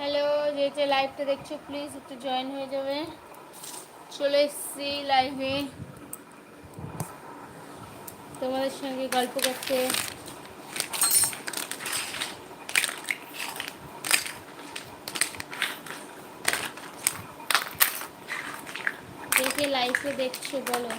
Hello যে যে লাইভটা দেখছ? প্লিজ একটু জয়েন হয়ে যাবে। চলে এসছি লাইভে তোমাদের সঙ্গে গল্প করতে। দেখে লাইভে দেখছ, বলো।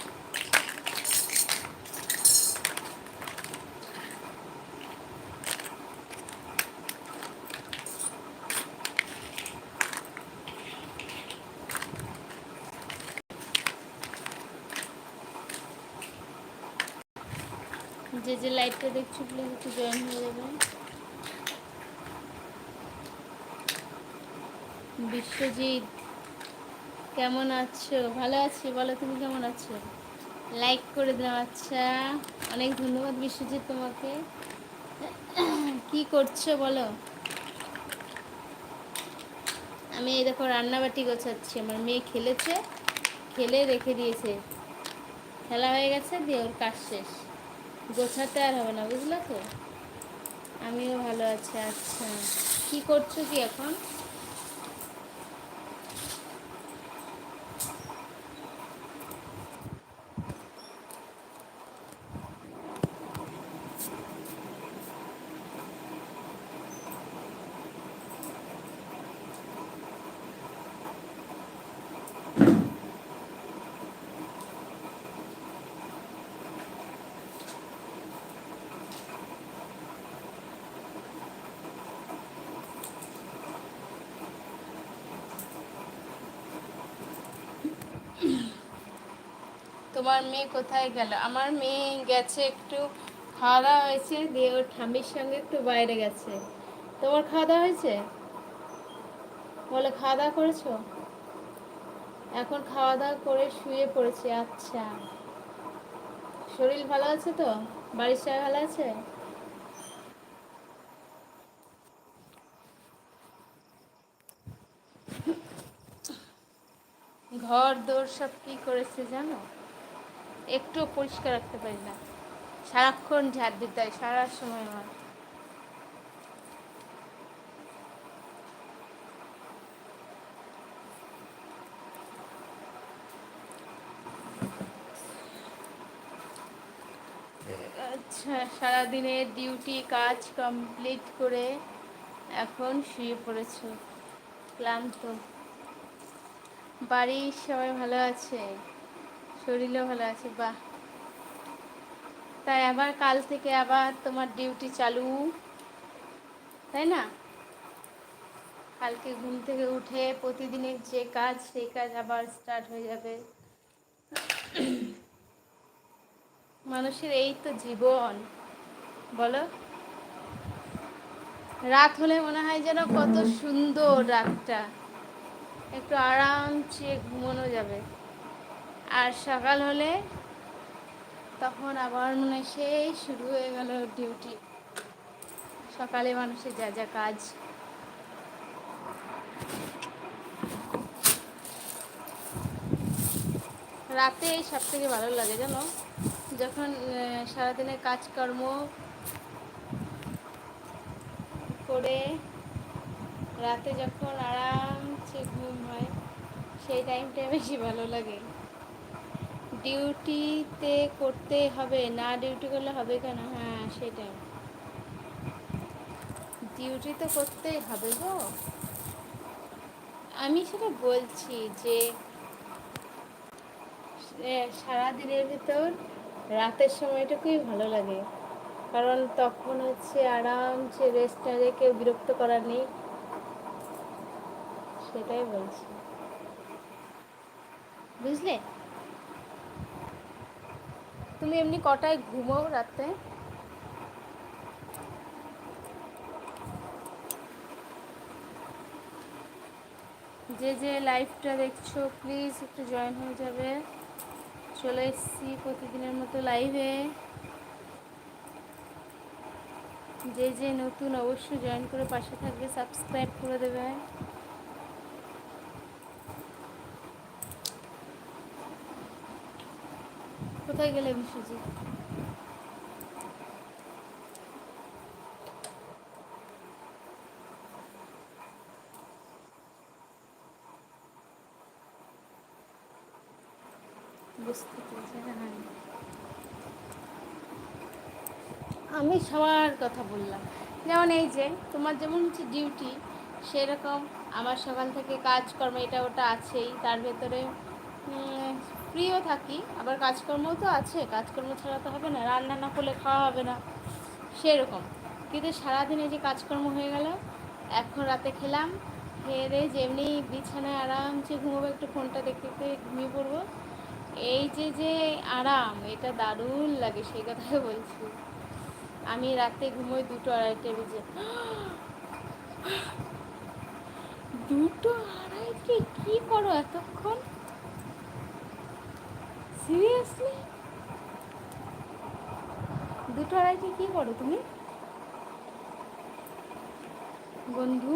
যে যে লাইভটা দেখছ একটু জয়েন হয়ে যাবে। বিশ্বজিৎ, কেমন আছো? ভালো আছি, বলো তুমি কেমন আছো? লাইক করে দাও আচ্ছা। অনেক ধন্যবাদ বিশ্বজিৎ তোমাকে। কি করছ বলো? আমি এই দেখো রান্নাবাটি গোছাচ্ছি। আমার মেয়ে খেলেছে, খেলে রেখে দিয়েছে। খেলা হয়ে গেছে, দিয়ে ওর কাজ শেষ। গোছাতে আর হবে না বুঝলো তো? আমিও ভালো আছি আচ্ছা। কি করছ কি এখন? তোমার মেয়ে কোথায় গেল? আমার মেয়ে গেছে একটু খাওয়া দাওয়া হয়েছে, দিয়ে ওর ঠাম্মির সঙ্গে একটু বাইরে গেছে। তোমার খাওয়া দাওয়া হয়েছে? বলে খাওয়া দাওয়া করেছ? এখন খাওয়া দাওয়া করে শুয়ে পড়েছে। আচ্ছা। শরীর ভালো আছে তো? বাড়ির সবাই ভালো আছে? ঘর দোর সব কি করেছে জানো? একটু পরিষ্কার রাখতে পারি না। সারাক্ষণ ঝাড় দিতে হয়, সারা সময় আমার আচ্ছা সারাদিনের ডিউটি, কাজ কমপ্লিট করে এখন শুয়ে পড়েছো। ক্লান্ত। বাড়ির সবাই ভালো আছে? শরীরও ভালো আছে, বাহ। তাই আবার কাল থেকে আবার তোমার ডিউটি চালু, তাই না? কালকে ঘুম থেকে উঠে প্রতিদিনের যে কাজ, সেই কাজ আবার স্টার্ট হয়ে যাবে। মানুষের এই তো জীবন, বলো? রাত হলে মনে হয় যেন কত সুন্দর রাতটা। একটু আরামসে ঘুমানো যাবে। আর সকাল হলে তখন আবার মনে সেই শুরু হয়ে গেল ডিউটি সকালে মানুষের যা যা কাজ। রাতে সব থেকে ভালো লাগে জানো? যখন সারাদিনের কাজকর্ম করে রাতে যখন আরামসে ঘুম হয়, সেই টাইমটা বেশি ভালো লাগে। ডিউটিতে করতে হবে, না ডিউটি করলে হবে কেন? হ্যাঁ সেটাই। ডিউটি তো করতেই হবে গো। আমি সেটা বলছি যে সারাদিনের ভিতর রাতের সময়টুকুই ভালো লাগে। কারণ তখন হচ্ছে আরামসে রেস্টারে কেউ বিরক্ত করার নেই, সেটাই বলছি। বুঝলে? তুমি এমনি কটায় ঘুমাও রাতে? যে যে লাইভটা দেখছ প্লিজ একটু জয়েন হয়ে যাবে। চলে এসেছি প্রতিদিনের মতো লাইভে যে যে নতুন অবশ্যই জয়েন করে পাশে থাকবে সাবস্ক্রাইব করে দেবে। কোথায় গেলে বিশ্বজিৎ আমি সবার কথা বললাম। যেমন এই যে, তোমার যেমন হচ্ছে ডিউটি সেরকম আমার সকাল থেকে কাজকর্ম, এটা ওটা আছেই। তার ভেতরে ফ্রিও থাকি, আবার কাজকর্মও তো আছে, কাজকর্ম ছাড়া তো হবে না, রান্না না করলে খাওয়া হবে না, সেরকম। কিন্তু সারাদিনে যে কাজকর্ম হয়ে গেল, এখন রাতে খেলাম, খেয়ে দিয়ে যেমনি বিছানায় আরামসে ঘুমোবো, একটু ফোনটা দেখতে দেখতে ঘুমিয়ে পড়ব। এই যে যে আরাম, এটা দারুণ লাগে, সেই কথাই বলছি। আমি রাতে ঘুমোই দুটো আড়াইটে বেজে। দুটো আড়াইটে? কি করো এতক্ষণ? সিরিয়াসলি দুটো আড়াইটে কি করো তুমি? বন্ধু?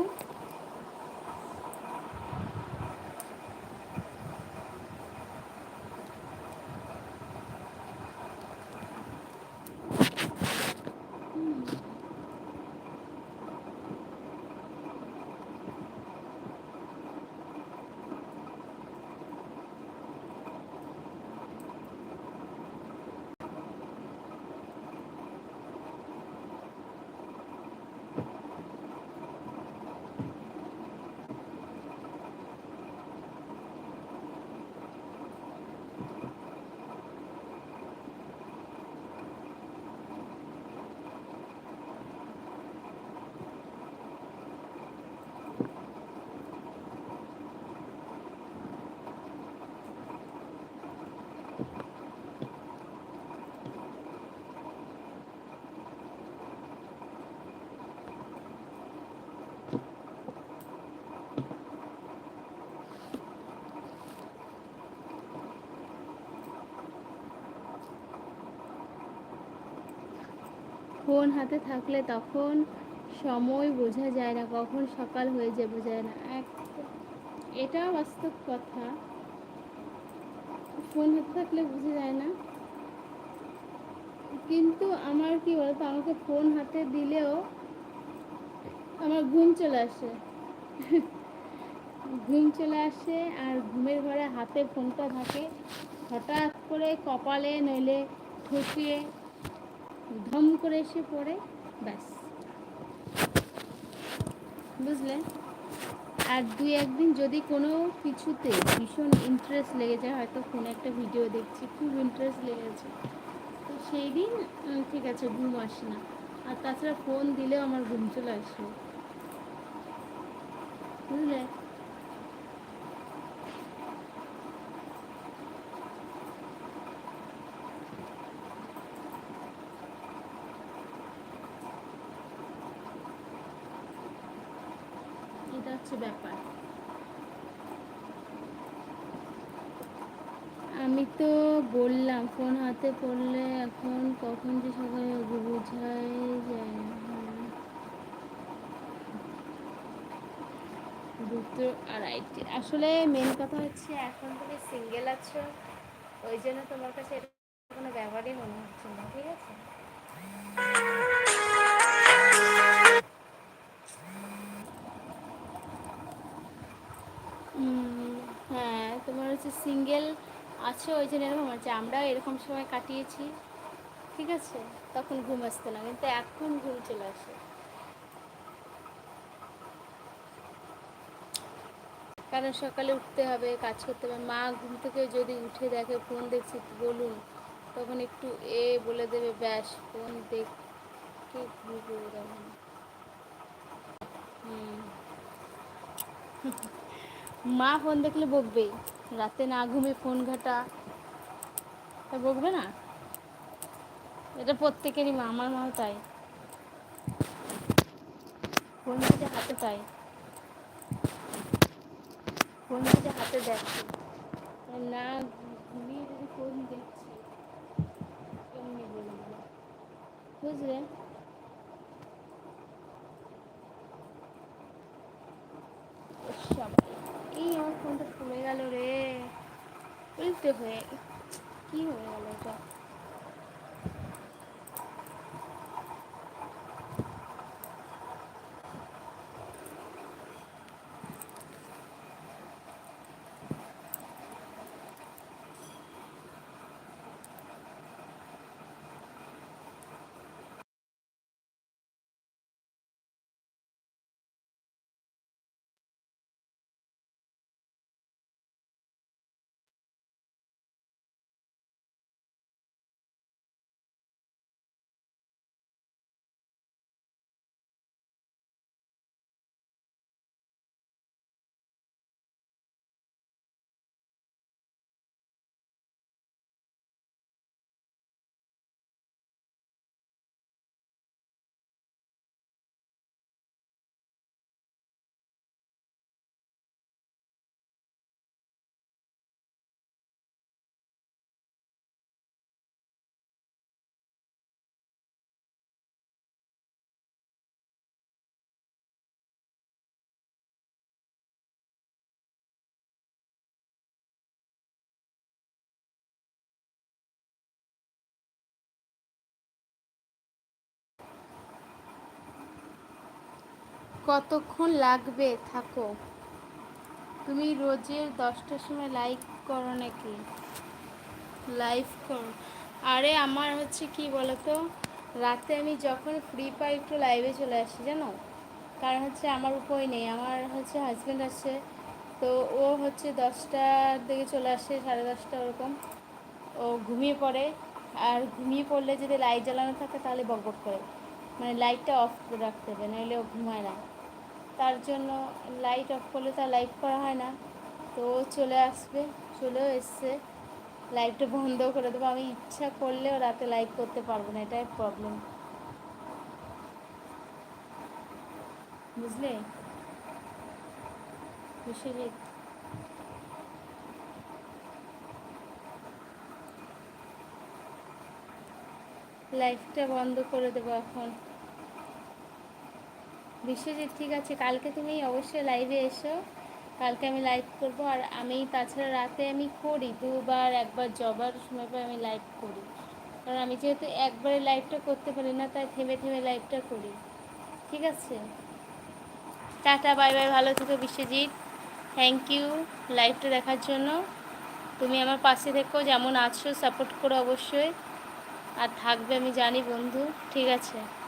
ফোন হাতে থাকলে তখন সময় বোঝা যায় না, কখন সকাল হয়ে যায় বোঝা না। এক, এটা বাস্তব কথা। ফোন হাতে থাকলে বোঝা যায় না। কিন্তু আমার কি বলতো, আমাকে ফোন হাতে দিলেও আমার ঘুম চলে আসে। ঘুম চলে আসে আর ঘুমের ঘরে হাতে ফোনটা থাকে। হঠাৎ করে কপালে নইলে ঠুকে ধম করে এসে পড়ে, ব্যাস। বুঝলে? আর দুই একদিন যদি কোনো কিছুতে ভীষণ ইন্টারেস্ট লেগে যায়, হয়তো ফোনে একটা ভিডিও দেখছি, খুব ইন্টারেস্ট লেগেছে। তো সেই দিন ঠিক আছে, ঘুম আসে না। আর তাছাড়া ফোন দিলেও আমার ঘুম চলে আসে। বুঝলে এটা হচ্ছে ব্যাপার। আমি তো বললাম, ফোন হাতে পড়লে এখন কখন যে সকালে বোঝাই যায় দুটো আড়াইটে। আসলে মেন কথা হচ্ছে এখন তুমি সিঙ্গেল আছো, ওই জন্য তোমার কাছে এটা কোনো ব্যাপারই মনে হচ্ছে না, ঠিক আছে? হচ্ছে সিঙ্গেল আছে ওই জন্য এরকম হচ্ছে আমরা এরকম সময় কাটিয়েছি, ঠিক আছে? তখন ঘুম আসতো না, কিন্তু এখন ঘুম চলে আসে। কারণ সকালে উঠতে হবে, কাজ করতে হবে। মা ঘুম থেকে যদি উঠে দেখে, ফোন দেখছি বলুন। তখন একটু এ বলে দেবে, ব্যাস, ফোন দেখে হুম। মা ফোন দেখলে বকবেই। রাতে না ঘুমিয়ে ফোন ঘাটা। তা বকবে না? এটা প্রত্যেকেরই মা, আমার মাও তাই। ফোন যদি হাতে পাই ফোন যদি হাতে দেখছি না ঘুমিয়ে যদি ফোন দেখছি, কেমনি বুঝলে? সবাই এই আমার ফোনটা খুলে গেল রে। উল্টে হয়ে কি হয়ে গেল এটা কতক্ষণ লাগবে? থাকো। তুমি রোজের দশটার সময় লাইক করো নাকি? লাইভ করো। আরে আমার হচ্ছে কি বলতো? রাতে আমি যখন ফ্রি পাই একটু লাইভে চলে আসি, জানো? কারণ হচ্ছে আমার উপায় নেই। আমার হচ্ছে হাজব্যান্ড আছে, তো ও হচ্ছে দশটার দিকে চলে আসে, সাড়ে দশটা ওরকম। ও ঘুমিয়ে পড়ে। আর ঘুমিয়ে পড়লে যদি লাইট জ্বালানো থাকে, তাহলে বকবক করে। মানে লাইটটা অফ রাখতে হবে, নাহলে ও ঘুমায় না। তার জন্য লাইট অফ করলে তার লাইট করা হয় না। তো ও চলে আসবে, চলেও এসছে। লাইটটা বন্ধ করে দেবো। আমি ইচ্ছা করলেও রাতে লাইট করতে পারব না, এটাই প্রবলেম বুঝলে? লাইটটা বন্ধ করে দেবো এখন। বিশ্বজিৎ, ঠিক আছে, কালকে তুমি অবশ্যই লাইভে এসো। কালকে আমি লাইভ করব। আর আমি তাছাড়া রাতে আমি করি, দুবার, একবার জবার সময় পর আমি লাইভ করি। কারণ আমি যেহেতু একবারে লাইভটা করতে পারি না, তাই থেমে থেমে লাইভটা করি। ঠিক আছে? টাটা বাই বাই ভালো থেকো বিশ্বজিৎ। থ্যাংক ইউ লাইভটা দেখার জন্য। তুমি আমার পাশে থেকো, যেমন আছো সাপোর্ট করো অবশ্যই। আর থাকবে আমি জানি বন্ধু, ঠিক আছে?